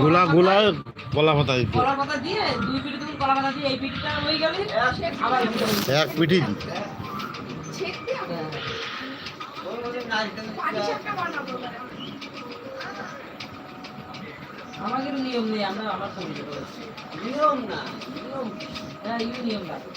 গোলা কলা গোলা কলা পাতা দিতে। কলা পাতা দিয়ে দুই পিঠে তুমি কলা পাতা দিয়ে এই পিঠটা হয়ে গেলে হয়ে। এক পিঠি আমাদের নিয়ম নেই আমরা আমার করি নিয়ম না। নিয়ম হ্যাঁ ইউ নিয়ম লাগে।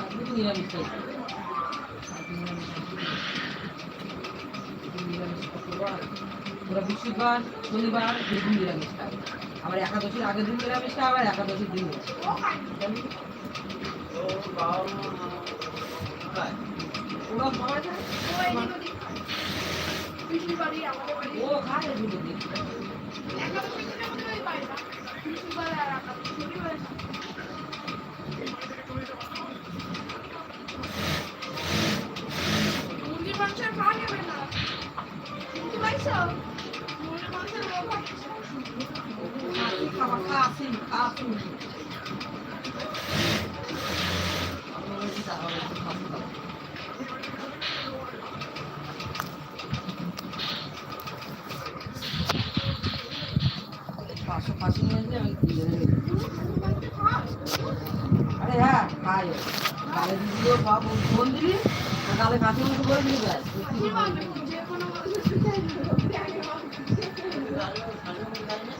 আজকে তো নিরামিষ খাইছি। আজকে নিরামিষ খাইছি। নিরামিষ শুক্রবার, ওরা বৃহস্পতিবার শনিবার, দুদিন নিরামিষ খায়। আবার একাদশীর আগের দিন নিরামিষ খায়, আবার একাদশীর দিন ও খায় খাবার খা আসেন খা আসেন আমরা বলছি তাহলে একটু খাব খাব। পাঁচশো পাঁচশো নিয়ে আসলে আমি কিনে নেব। আরে হ্যাঁ খাই। গালে দিদিও সব ফোন দিলি গালে কাছে করে দিলি ব্যাস একা খাবি না?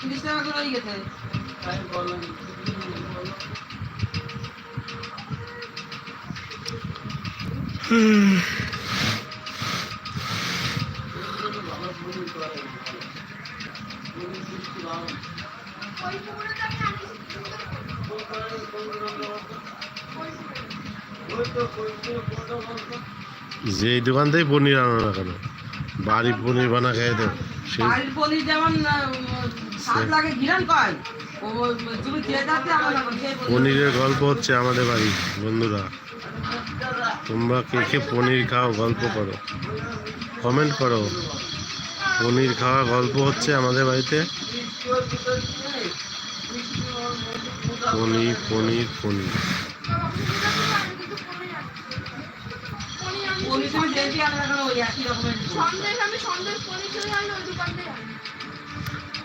তিরিশ টাকা করে গেছে যে দোকান থেকে পনির আনো না কেন? বাড়ি পনির বানা খেয়ে দেব। বাড়ির পনির যেমন স্বাদ লাগে ঘিরান। পনিরের গল্প হচ্ছে আমাদের বাড়ি বন্ধুরা। তোমরা কে কে পনির খাও গল্প করো। কমেন্ট করো। পনির খাওয়া গল্প হচ্ছে আমাদের বাড়িতে। পনির পনির পনির।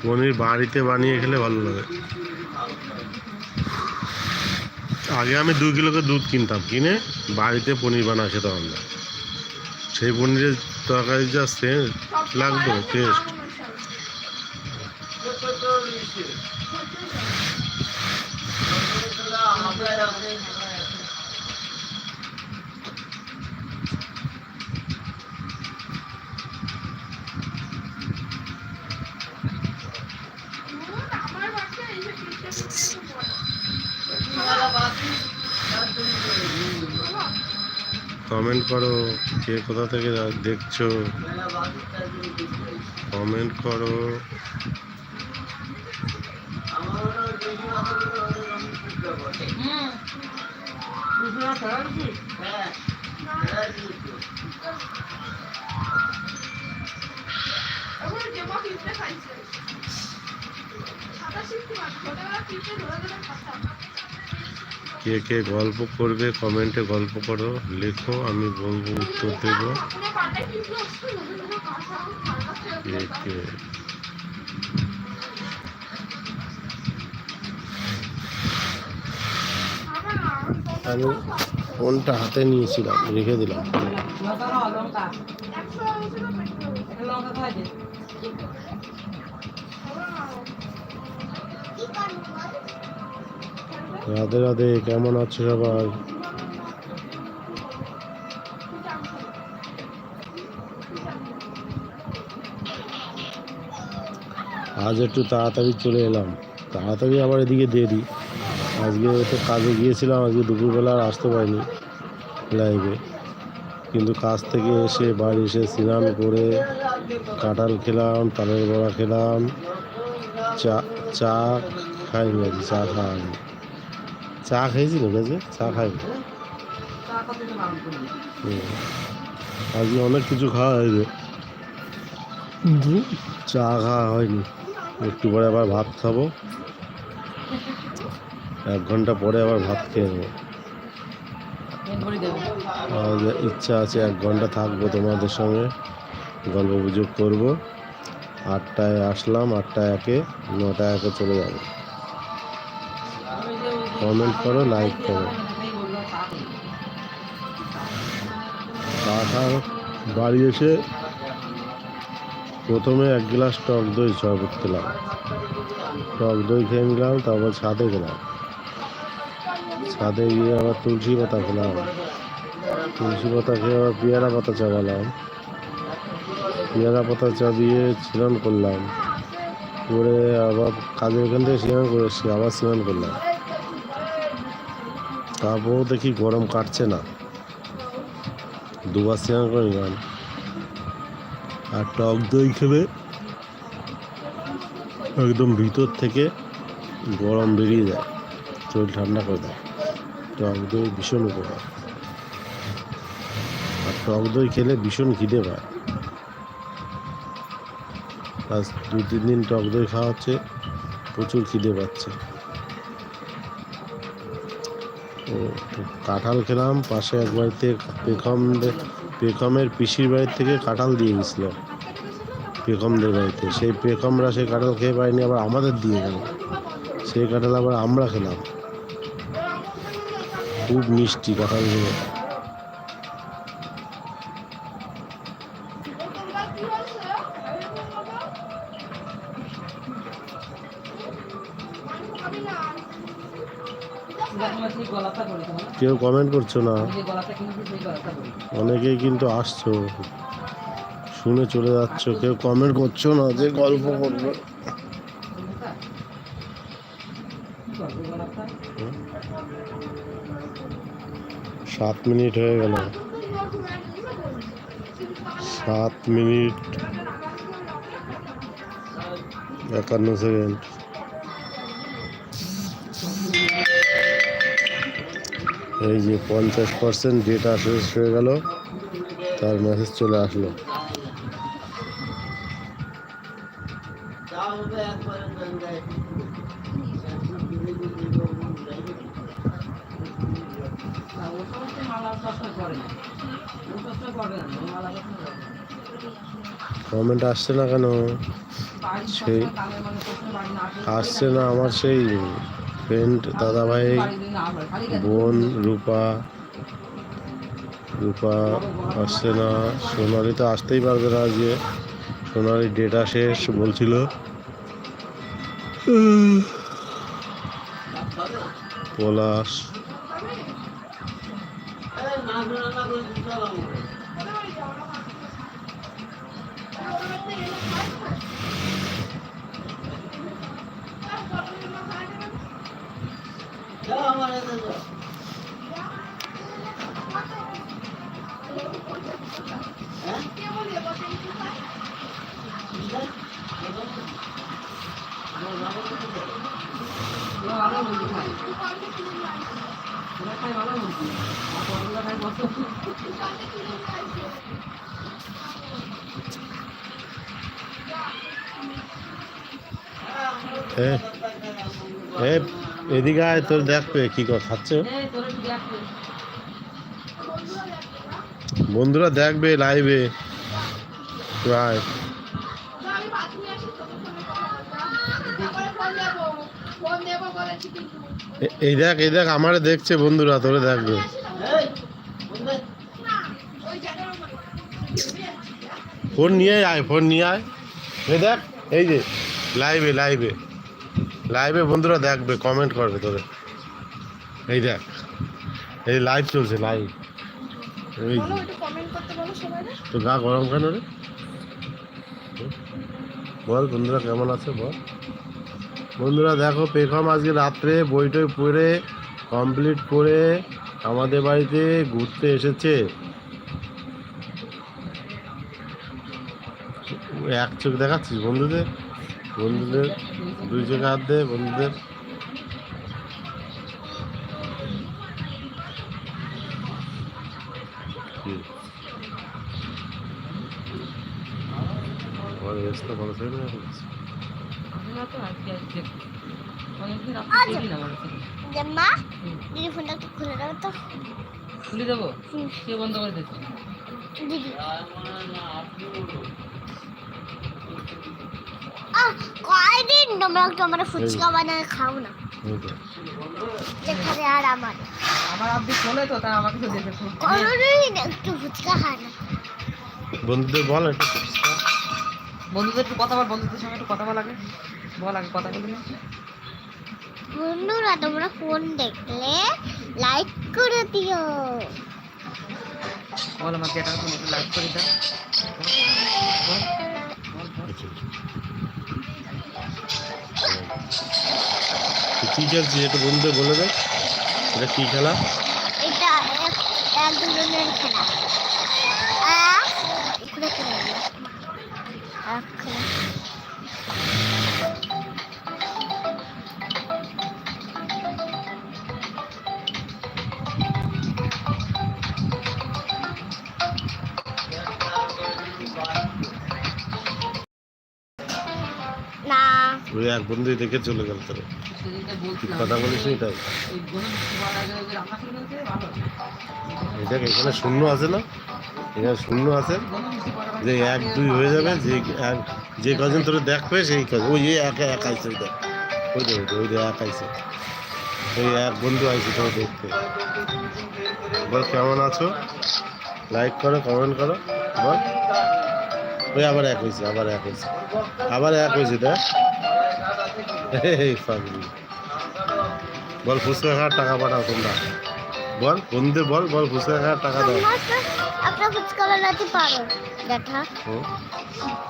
পনির বাড়িতে বানিয়ে খেলে ভালো লাগে। আগে আমি দু কিলোকে দুধ কিনতাম। কিনে বাড়িতে পনির বানা খেতাম আমরা। সেই পনিরের তরকারি যা লাগতো টেস্ট মামুনের সাথে। হুম, আমার বাচ্চা এইসব পিঠে পিঠে খুব বড়। বাবা, কমেন্ট করো কে কোথা থেকে দেখছ কমেন্ট করো। সাদা শিখতে ছোটবেলা ধরে ধরে। কে কে গল্প করবে, কমেন্টে গল্প করো, লেখো, আমি বলব উত্তর দেবো। কে কে? আমি। ফোনটা হাতে নিয়েছিলাম, রেখে দিলাম নাও, লঙ্কা একশো হয়েছিল পেটে হয়েছে। একটা লঙ্কা খাই দে খাবে না। রাধে রাধে, কেমন আছো সবাই? আজ একটু তাড়াতাড়ি চলে এলাম। তাড়াতাড়ি আবার এদিকে দেরি। আজকে তো কাজে গিয়েছিলাম, আজকে দুপুরবেলা আর আসতে পারিনি লাইভে কিন্তু কাজ থেকে এসে বাড়ি এসে স্নান করে কাঁঠাল খেলাম, তালের বড়া খেলাম, চা চা খাইনি চা খাইনি চা খেয়েছিল গেছে চা হুম। আজকে অনেক কিছু খাওয়া হয়েছে চা খাওয়া হয়নি। একটু পরে আবার ভাত খাব। এক ঘণ্টা পরে আবার ভাত খেয়ে নেব। ইচ্ছা আছে এক ঘণ্টা থাকব তোমাদের সঙ্গে। গল্প গুজব করব। আটটায় আসলাম আটটায় একে নটায় একে চলে যাব। Comment করো, লাইক করো। চা বাড়ি এসে প্রথমে এক গ্লাস টক দই শরবত খেলাম টক দই খেয়ে নিলাম তারপর ছাদে গেলাম। ছাদে গিয়ে আবার তুলসী পাতা খেলাম। তুলসী পাতা খেয়ে আবার পেয়ারা পাতা চাবালাম পেয়ারা পাতা চাবিয়ে স্নান করলাম। করে আবার কাজের এখান থেকে স্নান করে আবার স্নান করলাম। তারপরও দেখি গরম কাটছে না। দুবার স্নান করে নিলাম। আর টক দই খেলে একদম ভিতর থেকে গরম বেরিয়ে যায়। শরীর ঠান্ডা করে দেয়। টক দই ভীষণ উপকার। আর টক দই খেলে ভীষণ খিদে পায়। আজ দু তিন দিন টক দই খাওয়া হচ্ছে, প্রচুর খিদে পাচ্ছে। কাঁঠাল খেলাম, পাশে এক বাড়িতে পেখম পেখমের পিসির বাড়ির থেকে কাঁঠাল দিয়ে গেছিল, পেখমদের বাড়িতে। সেই পেখমরা সেই কাঁঠাল খেয়ে পায়নি, আবার আমাদের দিয়ে গেল। সেই কাঁঠাল আবার আমরা খেলাম। খুব মিষ্টি কাঁঠালগুলো তোমরা কি হচ্ছে আমি না দেখো সেই গলাটা করি তোমার কেউ কমেন্ট করছ না। অনেকেই কিন্তু আসছো। শুনে চলে যাচ্ছ। কেউ কমেন্ট করছ না যে গল্প করবে। সাত মিনিট হয়ে গেল। সাত মিনিট। একান্ন সেকেন্ড। এই যে পঞ্চাশ পার্সেন্ট ডেটা শেষ হয়ে গেল। তার মেসেজ চলে আসলো। কমেন্ট আসছে না কেন? সেই- মানে আসছে না আমার সেই ফ্রেন্ড দাদা ভাই বাড়ি দিন না আসলে, খালি গেছে। বোন রূপা রূপা আসছে না। সোনালি তো আসতেই পারবে না আজকে। সোনালি ডেটা শেষ বলছিল। পলাশ এই মাছ রান্না করে দিতে হবে যাও আমার এতে যাও হ্যাঁ ও ভালো মুরগি খায়। ওরা খায় ভালো মুরগি। আর পরগুলো খায় কত? এ এ এদিকে আয়, তোর দেখবে কি খাচ্ছে। বন্ধুরা দেখবে লাইভে কিন্তু এই দেখ এই দেখ, আমারে দেখছে বন্ধুরা, তোরে দেখবে এই বন্ধু না ওই জায়গার উপরে ফোন নিয়ে আয় ফোন নিয়ে আয়। এই দেখ এই যে লাইভে লাইভে লাইভে বন্ধুরা দেখবে কমেন্ট করবে তোরে এই দেখ এই লাইভ চলছে লাইভ এই তো গা গরম কেন রে? বল বন্ধুরা কেমন আছে বল। বন্ধুরা দেখো পেখম আজকে রাত্রে বইটই পড়ে কমপ্লিট করে আমাদের বাড়িতে ঘুরতে এসেছে। এক চোখ দেখাচ্ছিস বন্ধুদের বন্ধুদের দুই চোখে হাত দে বন্ধুদের। কি? ভালো না দিদি ফোনটা একটু খুলে দাও তো। খুলে দেবো। সে বন্ধ করে দিচ্ছি দিদি। কয়দিন তোমরা তোমরা ফুচকা বানিয়ে খাও না যেখানে আর আমার আমার আপনি শোনে তো তাই আমাকে তো দেখে কোনোদিন একটু ফুচকা খায় না বন্ধুদের বল একটু বন্ধুদের একটু কথা বল বন্ধুদের সঙ্গে একটু কথা বল আগে বল আগে কথা বলি না বন্ধুরা তোমরা ফোন দেখলে লাইক করে দিও বল যেটা তুমি লাইক করে দাও কি খেলছিস একটু বন্ধুদের বলে দে এটা কি খেলা? এটা খেলা। এক বন্ধু দেখে চলে গেল তোর। কথা বলিস নি তাই? দেখ এখানে শূন্য আছে না? এখানে শূন্য আছে যে এক দুই হয়ে যাবে যে এক যে কজন তোর দেখবে সেই কজন। ওই একা এক ওই দেখ। ওই দেখ ওই যে এক আইছে। ওই এক বন্ধু আইছে তোর দেখতে। বল কেমন আছো? লাইক করো কমেন্ট করো। বল। ওই আবার এক হয়েছে আবার এক হয়েছে আবার এক হয়েছে দেখ। বল ফুচকা খাওয়ার টাকা পাঠাও তোমরা। বল বন্ধুদের বল বল ফুচকা খাওয়ার টাকা দাও।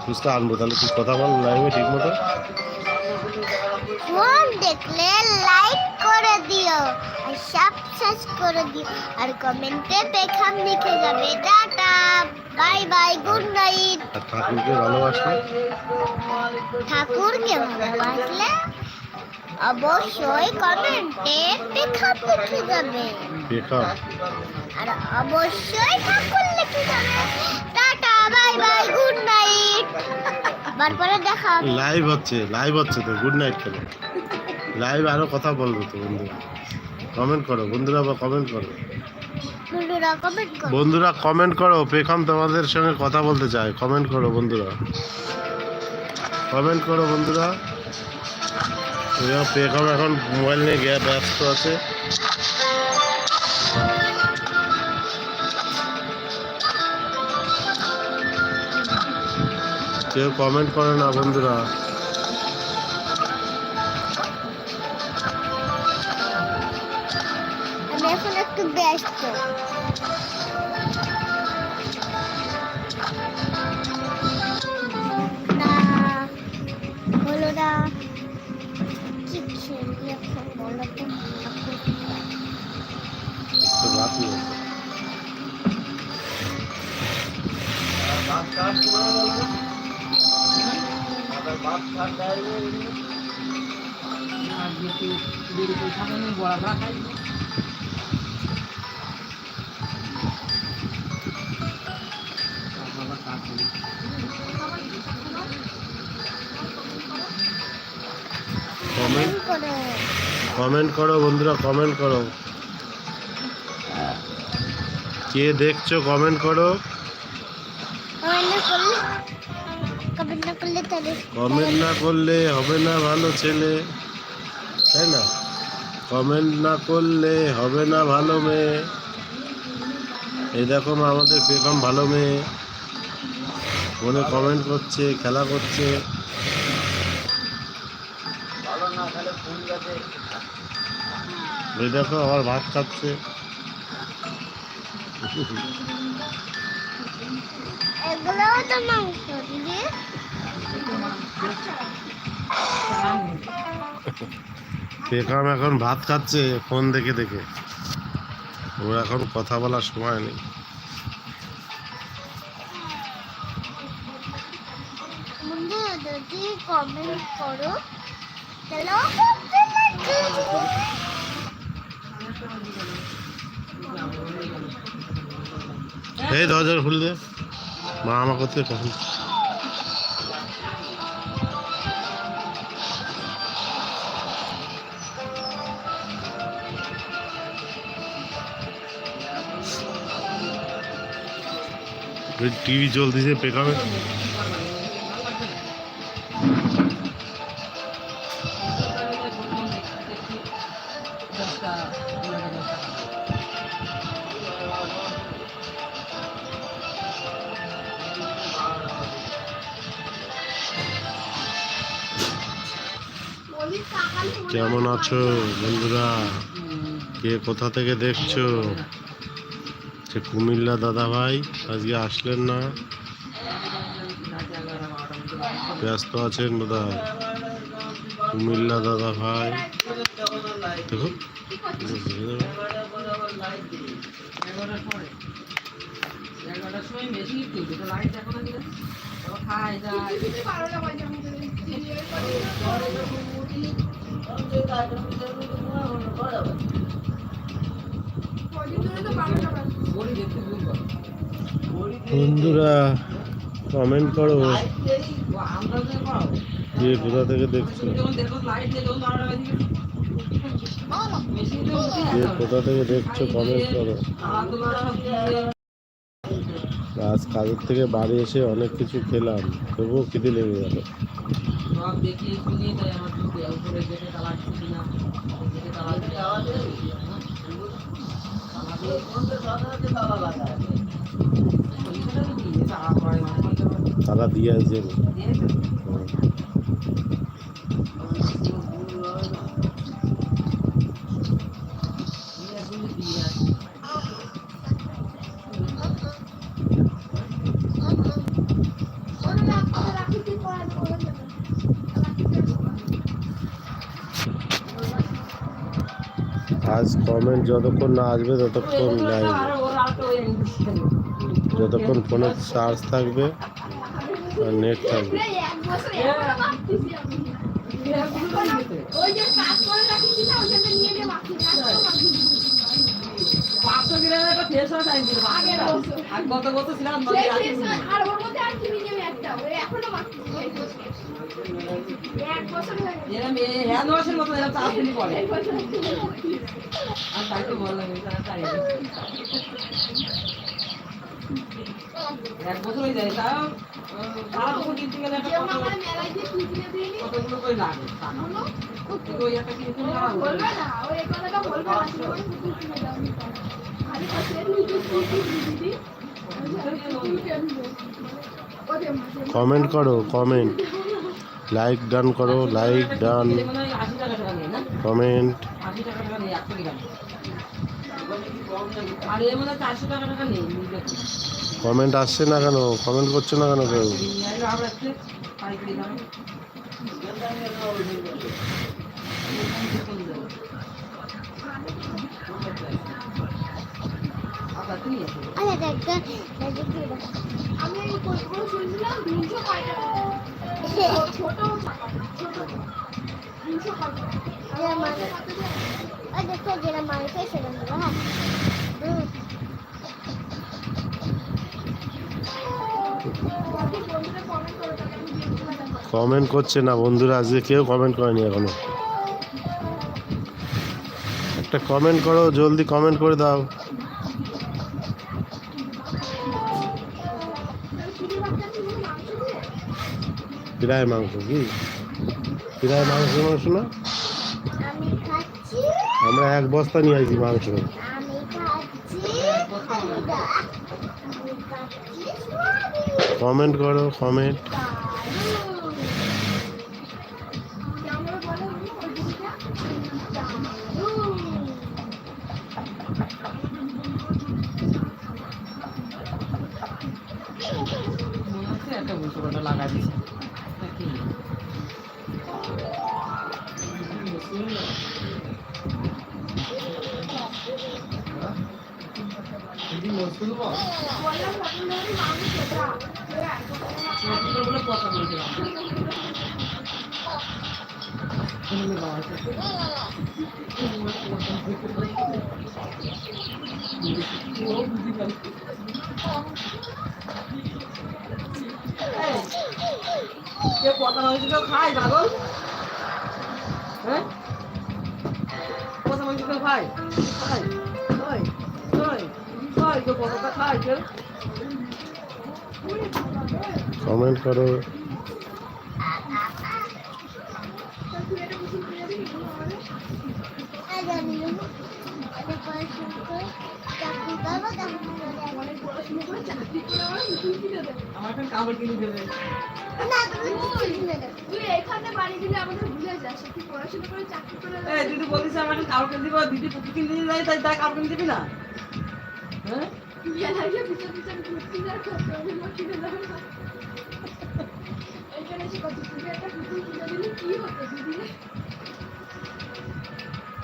ফুচকা আনব তাহলে তুই কথা বল লাইভে ঠিক মতো। দেখলে লাইক করে দিও আর সাবস্ক্রাইব করে দিও আর কমেন্টে পেখাম লিখে যাবে। Tata. Bye bye good night আর ঠাকুরকে ভালোবাসলে ঠাকুরকে ভালোবাসলে অবশ্যই কমেন্টে পেখাম লিখে যাবে। বেকার আর অবশ্যই ঠাকুর লিখে যাবে। Tata bye bye good night তারপরে দেখা হবে। লাইভ হচ্ছে লাইভ হচ্ছে তো গুড নাইট কেন? লাইভ আরও কথা বলব তো বন্ধুরা। কমেন্ট করো বন্ধুরা বা কমেন্ট করো বন্ধুরা কমেন্ট করো। পেখাম তোমাদের সঙ্গে কথা বলতে চায়। কমেন্ট করো বন্ধুরা। কমেন্ট করো বন্ধুরা। পেখাম এখন মোবাইল নিয়ে গিয়ে ব্যস্ত আছে। কেউ কমেন্ট করে না বন্ধুরা। হলো না কি খেলি এখন বলো তো তো রাত নেই আর যে একটু দেরি করে খাব না, বড়া ভাত খাই। তারপর আবার কাজ করি। কমেন্ট করে কমেন্ট করো বন্ধুরা কমেন্ট করো। কে দেখছ কমেন্ট করো। কমেন্ট না করলে হবে না ভালো ছেলে তাই না? কমেন্ট না করলে হবে না ভালো মেয়ে। এই দেখো আমাদের পেখম ভালো মেয়ে। মনে কমেন্ট করছে খেলা করছে। এই দেখো আবার ভাত খাচ্ছে। পেকাম এখন ভাত খাচ্ছে ফোন দেখে দেখে। ওর এখন কথা বলার সময় নেই। যদি কমেন্ট করো তাহলে এই খুলে দে। মা আমার করতে কখন টিভি চলতেছে পেকামে কেমন আছো বন্ধুরা? কে কোথা থেকে দেখছ? সে কুমিল্লা দাদা ভাই আজকে আসলেন না। ব্যস্ত আছেন দাদা কুমিল্লা দাদা ভাই দেখো যায় বন্ধুরা কমেন্ট করো। কে কোথা থেকে দেখছ? হবে কোথা থেকে দেখছ? কমেন্ট করো আমার তো বারো সব দিয়ে আজ কাজের থেকে বাড়ি এসে অনেক কিছু খেলাম তবুও খিদে লেগে গেল। তারা দিয়ে শুনিয়ে তাই আমার ঢুকে উপরে গেটে তালা দিচ্ছি না গেটে তালা দিয়ে তালা দিয়ে পয়সাটা তো দিয়ে তালা পড়ে মানে পয়সা পড়ে। তারা দিয়ে আসছে দিয়েছে দিয়ে আসলে দিয়ে আসে ওরা রাখতে রাখি তুই পড়া করে দেবে আজ কমেন্ট যতক্ষণ না আসবে, ততক্ষণ লাইভ যতক্ষণ ফোনে চার্জ থাকবে আর নেট থাকবে। কাজ ছিলাম এক বছর হয়ে হয়ে যায় তাও কিনতে গেলে? কতগুলো করে লাগে ওই একটা হয়ে। কমেন্ট করো কমেন্ট। লাইক ডান করো লাইক ডান মনে হয় কমেন্ট কমেন্ট আসছে না কেন কমেন্ট করছ না কেন কেউ আমরা কমেন্ট করছে না বন্ধুরা, আজকে কেউ কমেন্ট করেনি এখনও। একটা কমেন্ট করো, জলদি কমেন্ট করে দাও। প্রায় মাংস কি? প্রায় মাংস মাংস না? আমরা এক বস্তা নিয়ে আসি মাংস। কমেন্ট করো কমেন্ট দারুণ আমরা বলে ওই দিদিটা দারুণ মনে হচ্ছে একটা উল্টো পাল্টা লাগা বললাম হোটেল ধরে মাংস যা যা দুটো বলে কথা বলছিলাম শুনলে বাবা আছে। ও বুঝি পারে। এই, কেউ কথা মাংস কেউ খায় পাগল হ্যাঁ কথা মাংস কেউ খায় খায় কমেন্ট করো। তা দিদি বলিস আমার কাপড় দিব দিদি কিনে যাই তাই তাই কাপড় কিনে দিবি না?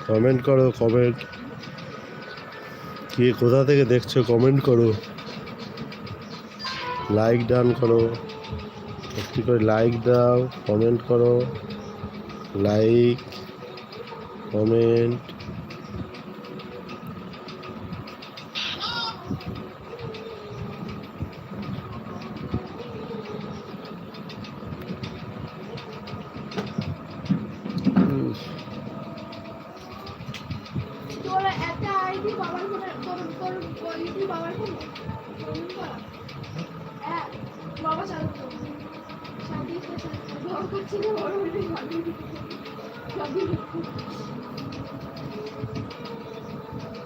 কমেন্ট করো কমেন্ট কে কোথা থেকে দেখছ কমেন্ট করো। লাইক ডান করো। একটি করে লাইক দাও কমেন্ট করো। লাইক কমেন্ট তোর একটা আইডি বাবার ফোনে তোর তোর তোর ইউটিউব বাবার ফোনে হ্যাঁ বাবা চালু করো শাদি বাবা করছি না বড় হলে শাদি শাদি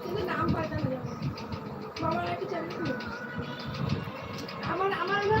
কিন্তু নাম পাল্টানো যাবে বাবার একটা চ্যানেল খুলে আমার আমার এখানে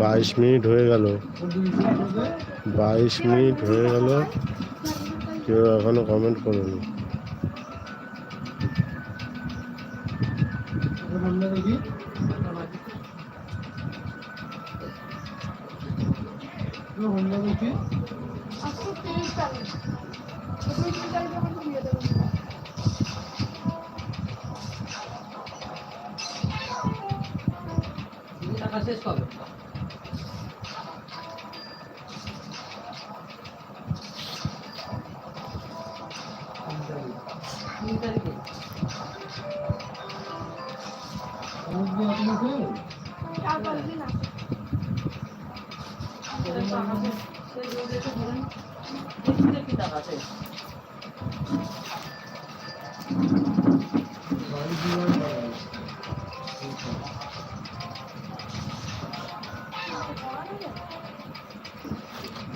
বাইশ মিনিট হয়ে গেল। বাইশ মিনিট হয়ে গেল। কেউ এখনও কমেন্ট করনি। আজকে তিরিশ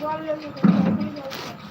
জল লেগে গেছে,